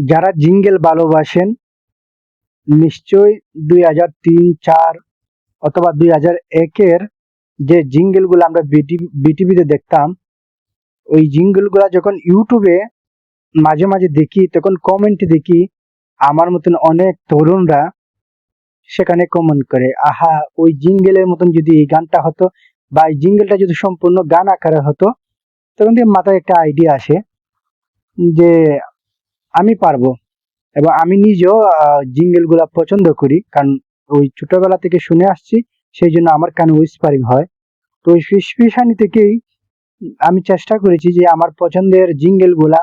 যারা জিঙ্গেল ভালোবাসেন, নিশ্চয়ই দুই হাজার তিন, চার অথবা দুই হাজার একের যে জিঙ্গেলগুলো আমরা বিটিভিতে দেখতাম, ওই জিঙ্গেলগুলো যখন ইউটিউবে মাঝে মাঝে দেখি, তখন কমেন্ট দেখি, আমার মতন অনেক তরুণরা সেখানে কমেন্ট করে, আহা, ওই জিঙ্গেলের মতন যদি এই গানটা হতো বা এই জিঙ্গেলটা যদি সম্পূর্ণ গান আকারে হতো, তখন দিয়ে মাথায় একটা আইডিয়া আসে যে আমি পারব। এবং আমি নিজেও জিঙ্গেলগুলা পছন্দ করি। কারণ ওই ছোটবেলা থেকে শুনে আসছি, সেই জন্য আমার কানে উইসপারিং হয়। তো ওই ফিসফিসানি থেকেই আমি চেষ্টা করেছি যে আমার পছন্দের জিঙ্গেলগুলা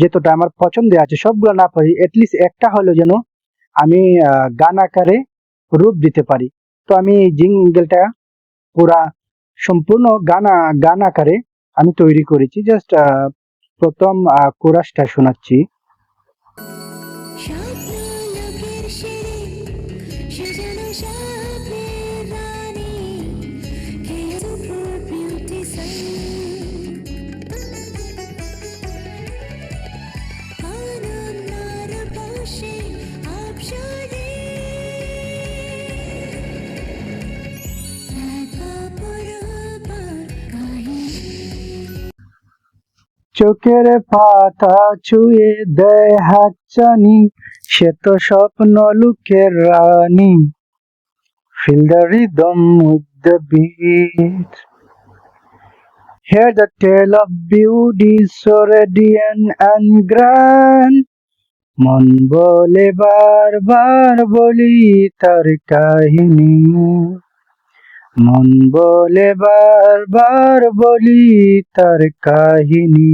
যতটা আমার পছন্দে আছে, সবগুলো না পারি এটলিস্ট একটা হলেও যেন আমি গান আকারে রূপ দিতে পারি। তো আমি এই জিঙ্গেলটা পুরা সম্পূর্ণ গান গান আকারে আমি তৈরি করেছি। জাস্ট প্রথম কোরাসটা শোনাচ্ছি। চোখের পাতা ছুঁয়ে দেয় হাতছানি সে তো স্বপ্ন লুকের রানী। Feel the rhythm with the beat Hear the tale of beauty so and grand মন বলে বারবার বলি তার কাহিনী। মন বলে বারবার বলি তার কাহিনী।